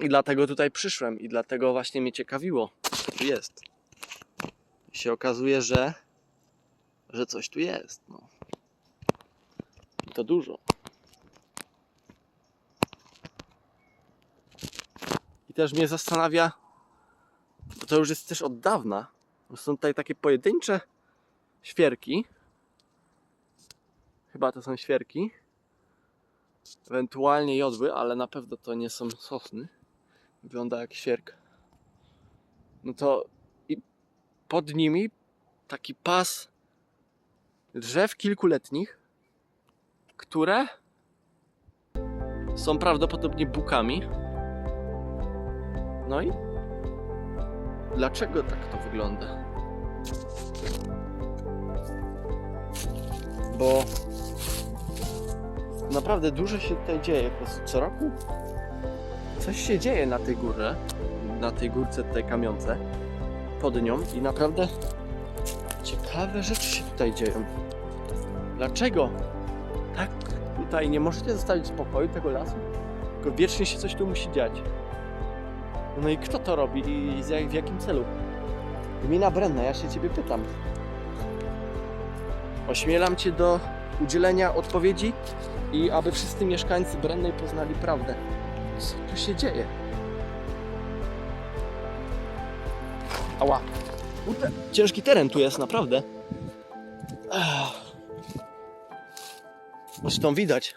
I dlatego tutaj przyszłem i dlatego właśnie mnie ciekawiło, co tu jest. I się okazuje, że, że coś tu jest. No. I to dużo. I też mnie zastanawia, bo to już jest też od dawna, są tutaj takie pojedyncze świerki. Chyba to są świerki. Ewentualnie jodły, ale na pewno to nie są sosny. Wygląda jak świerk. No to i pod nimi taki pas drzew kilkuletnich, które są prawdopodobnie bukami. No i dlaczego tak to wygląda? Bo naprawdę dużo się tutaj dzieje. Po prostu co roku coś się dzieje na tej górze, na tej górce tutaj kamionce, pod nią i naprawdę ciekawe rzeczy się tutaj dzieją. Dlaczego tak tutaj nie możecie zostawić spokoju tego lasu? Tylko wiecznie się coś tu musi dziać. No i kto to robi i w jakim celu? Gmina Brenna, ja się ciebie pytam. Ośmielam cię do udzielenia odpowiedzi i aby wszyscy mieszkańcy Brennej poznali prawdę. Co tu się dzieje? Ała. Ciężki teren tu jest, naprawdę. Zresztą widać,